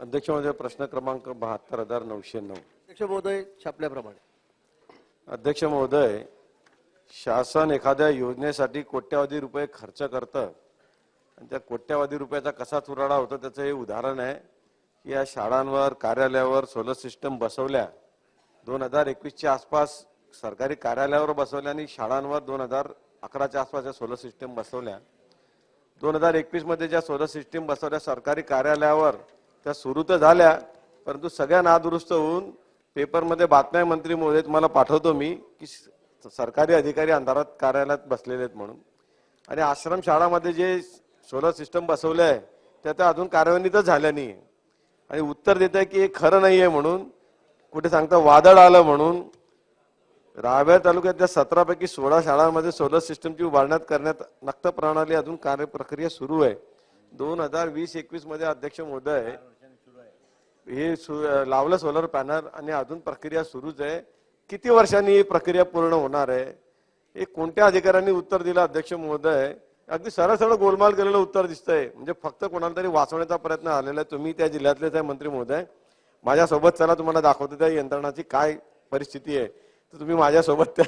अध्यक्ष महोदय प्रश्न क्रमांक बहात्तर हजार नऊशे नऊ. अध्यक्ष महोदय छापल्याप्रमाणे. अध्यक्ष महोदय शासन एखाद्या योजनेसाठी कोट्यावधी रुपये खर्च करतं. आणि त्या कोट्यावधी रुपयाचा कसा चुराडा होतो त्याचं हे उदाहरण आहे. की या शाळांवर कार्यालयावर सोलर सिस्टम बसवल्या दोन हजार एकवीसच्या आसपास सरकारी कार्यालयावर बसवल्या आणि शाळांवर दोन हजार अकराच्या आसपास या सोलर सिस्टम बसवल्या. दोन हजार एकवीसमध्ये ज्या सोलर सिस्टीम बसवल्या सरकारी कार्यालयावर त्या सुरू तर झाल्या परंतु सगळ्या नादुरुस्त होऊन पेपरमध्ये बातम्या मंत्री महोदय तुम्हाला पाठवतो मी की सरकारी अधिकारी अंधारात कार्यालयात बसलेले आहेत म्हणून. आणि आश्रम शाळामध्ये जे सोलर सिस्टम बसवले आहे त्या त्या अजून कार्यान्वितच झाल्या नाही आणि उत्तर देत आहे की हे खरं नाही आहे म्हणून कुठे सांगतं वादळ आलं म्हणून रावेर तालुक्यातल्या सतरापैकी सोळा शाळांमध्ये सोलर सिस्टमची उभारण्यात करण्यात नक्त प्रणाली अजून कार्य प्रक्रिया सुरू आहे. दोन हजार वीस एकवीसमध्ये अध्यक्ष महोदय हे सु- लावलं सोलर पॅनल आणि अजून प्रक्रिया सुरूच आहे. किती वर्षांनी ही प्रक्रिया पूर्ण होणार आहे? हे कोणत्या अधिकाऱ्यांनी उत्तर दिलं? अध्यक्ष महोदय अगदी सरळ सरळ गोलमाल केलेलं उत्तर दिसतंय. म्हणजे फक्त कोणाला तरी वाचवण्याचा प्रयत्न आलेला आहे. तुम्ही त्या जिल्ह्यातलेच आहे मंत्री महोदय. माझ्यासोबत चला तुम्हाला दाखवतो त्या यंत्रणाची काय परिस्थिती आहे. तर तुम्ही माझ्यासोबत त्या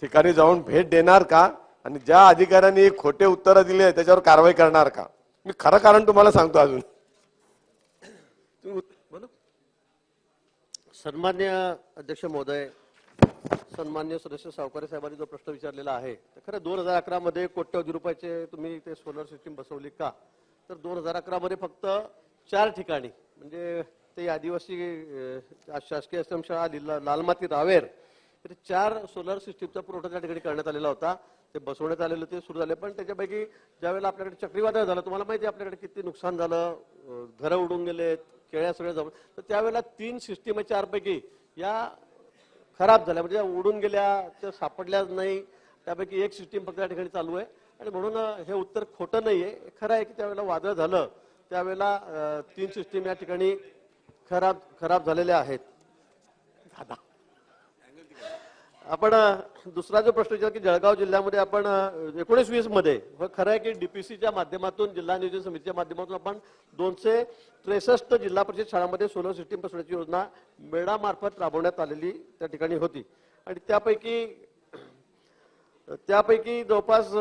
ठिकाणी जाऊन भेट देणार का? आणि ज्या अधिकाऱ्यांनी खोटे उत्तरं दिले त्याच्यावर कारवाई करणार का? मी खरं कारण तुम्हाला सांगतो अजून. सन्मान्य अध्यक्ष महोदय सन्मान्य सदस्य सावकारे साहेबांनी जो प्रश्न विचारलेला आहे तर खरं दोन हजार अकरा मध्ये कोट्यवधी रुपयाचे तुम्ही ते सोलर सिस्टीम बसवली का? तर दोन हजार अकरा मध्ये फक्त चार ठिकाणी म्हणजे ते आदिवासी शासकीय आश्रमशाळा लाल लालमाती रावेर तर चार सोलर सिस्टीमचा पुरवठा त्या ठिकाणी करण्यात आलेला होता. ते बसवण्यात आलेलं ते सुरू झाले. पण त्याच्यापैकी ज्यावेळेला आपल्याकडे चक्रीवादळ झालं तुम्हाला माहिती आहे आपल्याकडे किती नुकसान झालं? घरं उडून गेले केळ्या सगळ्या जाऊन तर त्यावेळेला तीन सिस्टीम आहे चारपैकी या खराब झाल्या. म्हणजे उडून गेल्या त्या सापडल्याच नाही त्यापैकी एक सिस्टीम फक्त त्या ठिकाणी चालू आहे. आणि म्हणून हे उत्तर खोटं नाही आहे. खरं आहे की त्यावेळेला वादळ झालं. त्यावेळेला तीन सिस्टीम या ठिकाणी खराब खराब झालेल्या आहेत. दादा. आपण दुसरा जो प्रश्न विचार की जळगाव जिल्ह्यामध्ये आपण एकोणीस वीसमध्ये व खरं आहे की डीपीसीच्या माध्यमातून जिल्हा नियोजन समितीच्या माध्यमातून आपण दोनशे त्रेसष्ट जिल्हा परिषद शाळांमध्ये सोलर सिस्टीम बसवण्याची योजना मेळामार्फत राबवण्यात आलेली त्या ठिकाणी होती. आणि त्यापैकी त्यापैकी जवळपास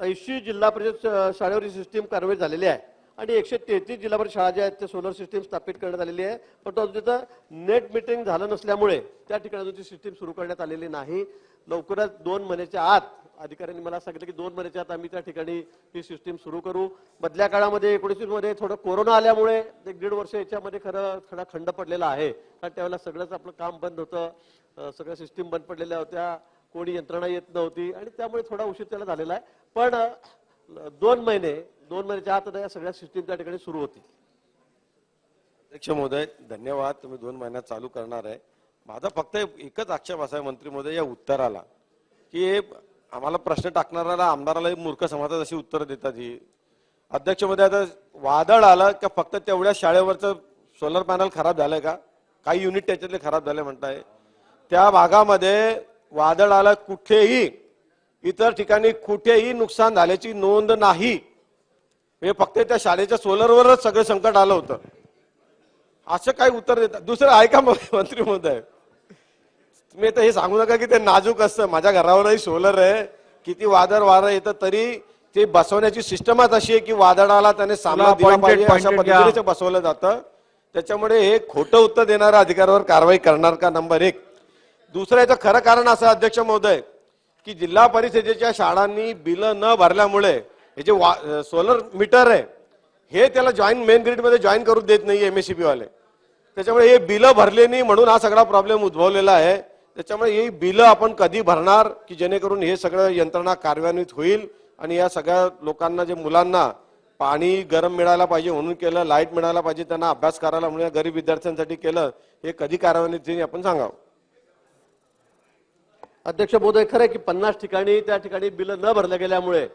ऐंशी जिल्हा परिषद शाळेवर ही सिस्टीम कारवाई झालेली आहे. आणि एकशे तेहतीस जिल्हा परिषद शाळा ज्या आहेत ते सोलर सिस्टीम स्थापित करण्यात आलेली आहे. पण तो अजून तिथं नेट मिटिंग झालं नसल्यामुळे त्या ठिकाणी अजून ती सिस्टीम सुरू करण्यात आलेली नाही. लवकरच दोन महिन्याच्या आत अधिकाऱ्यांनी मला सांगितलं की दोन महिन्याच्या आत आम्ही त्या ठिकाणी ही सिस्टीम सुरू करू. मधल्या काळामध्ये एकोणीसमध्ये थोडं कोरोना आल्यामुळे एक दीड वर्ष याच्यामध्ये खरं थोडा खंड पडलेला आहे. कारण त्यावेळेला सगळंच आपलं काम बंद होतं. सगळ्या सिस्टीम बंद पडलेल्या होत्या. कोणी यंत्रणा येत नव्हती. आणि त्यामुळे थोडा उशीर त्याला झालेला आहे. पण दोन महिने दोन महिन्याच्या आत आता या सगळ्या सिस्टीम त्या ठिकाणी सुरू होती अध्यक्ष महोदय धन्यवाद. तुम्ही दोन महिन्यात चालू करणार आहे. माझा फक्त एकच आक्षेप असा आहे मंत्री महोदय या उत्तराला. की आम्हाला प्रश्न टाकणाऱ्याला आमदाराला मूर्ख समाजात अशी उत्तरं देतात ही. अध्यक्ष महोदय आता वादळ आलं का फक्त तेवढ्या शाळेवरचं सोलर पॅनल खराब झालंय का? काही युनिट त्याच्यातले खराब झाले म्हणताय. त्या भागामध्ये वादळ आलं कुठेही इतर ठिकाणी कुठेही नुकसान झाल्याची नोंद नाही. हे फक्त त्या शाळेच्या सोलरवरच सगळं संकट आलं होतं. असं काय उत्तर देतात दुसरं ऐका मग मंत्री महोदय? तुम्ही आता हे सांगू नका की ते नाजूक असतं. माझ्या घरावरही सोलर आहे. किती वादळ वारं येतं तरी ते बसवण्याची सिस्टमच अशी आहे की वादळाला त्याने सामना दिला पाहिजे अशा. पद्धतीने बसवलं जातं. त्याच्यामुळे हे खोटं उत्तर देणाऱ्या अधिकाऱ्यावर कारवाई करणार का? नंबर एक. दुसरं याचं खरं कारण असं अध्यक्ष महोदय की जिल्हा परिषदेच्या शाळांनी बिलं न भरल्यामुळे हे जे सोलर मीटर आहे हे त्याला जॉईन मेन ग्रीडमध्ये जॉईन करू देत नाही एम एस सी बीवाले त्याच्यामुळे हे बिलं भरले नाही म्हणून हा सगळा प्रॉब्लेम उद्भवलेला आहे. त्याच्यामुळे ही बिलं आपण कधी भरणार की जेणेकरून हे सगळं यंत्रणा कार्यान्वित होईल आणि या सगळ्या लोकांना जे मुलांना पाणी गरम मिळायला पाहिजे म्हणून केलं लाइट मिळायला पाहिजे त्यांना अभ्यास करायला म्हणून गरीब विद्यार्थ्यांसाठी केलं हे कधी कार्यान्वित होईल आपण सांगावं. अध्यक्ष महोदय खरं की पन्नास ठिकाणी त्या ठिकाणी बिलं न भरल्या गेल्यामुळे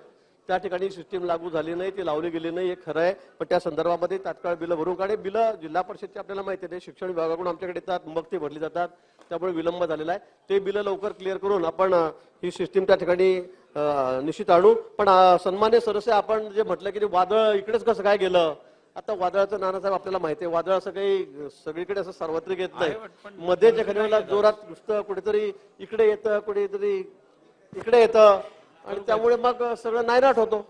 त्या ठिकाणी सिस्टीम लागू झाली नाही ती लावली गेली नाही हे खरं आहे पण त्या संदर्भामध्ये तात्काळ बिलं भरून काढे बिलं जिल्हा परिषदची आपल्याला माहिती आहे शिक्षण विभागाकडून आमच्याकडे येतात मग ते भरली जातात त्यामुळे विलंब झालेला आहे. ते बिलं लवकर क्लिअर करून आपण ही सिस्टीम त्या ठिकाणी निश्चित आणू. पण सन्मान्य सदस्य आपण जे म्हटलं की ते वादळ इकडेच कसं काय गेलं? आता वादळाचं नानासाहेब आपल्याला माहिती आहे. वादळ असं काही सगळीकडे असं सार्वत्रिक येत नाही. मध्ये वेळेला जोरात नुसतं कुठेतरी इकडे येतं कुठेतरी इकडे येतं. आणि त्यामुळे मग सगळं नायनाट होतो.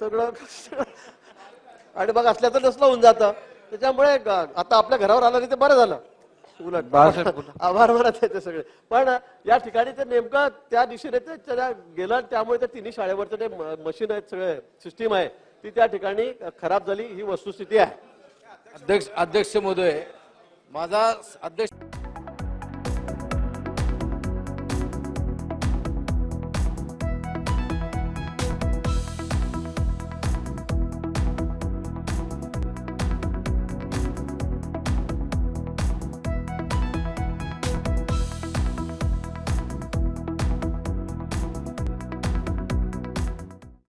सगळं आणि मग असल्याचं नसलं होऊन जातं. त्याच्यामुळे आता आपल्या घरावर आलं नाही ते बरं झालं. उलट. आभार मानत आहे ते सगळे. पण या ठिकाणी ते नेमकं त्या दिशेने ते गेलं आणि त्यामुळे ते तिन्ही शाळेवरचं ते मशीन आहेत सगळे सिस्टीम आहे ती त्या ठिकाणी खराब झाली ही वस्तुस्थिती आहे. अध्यक्ष अध्यक्ष महोदय माझा अध्यक्ष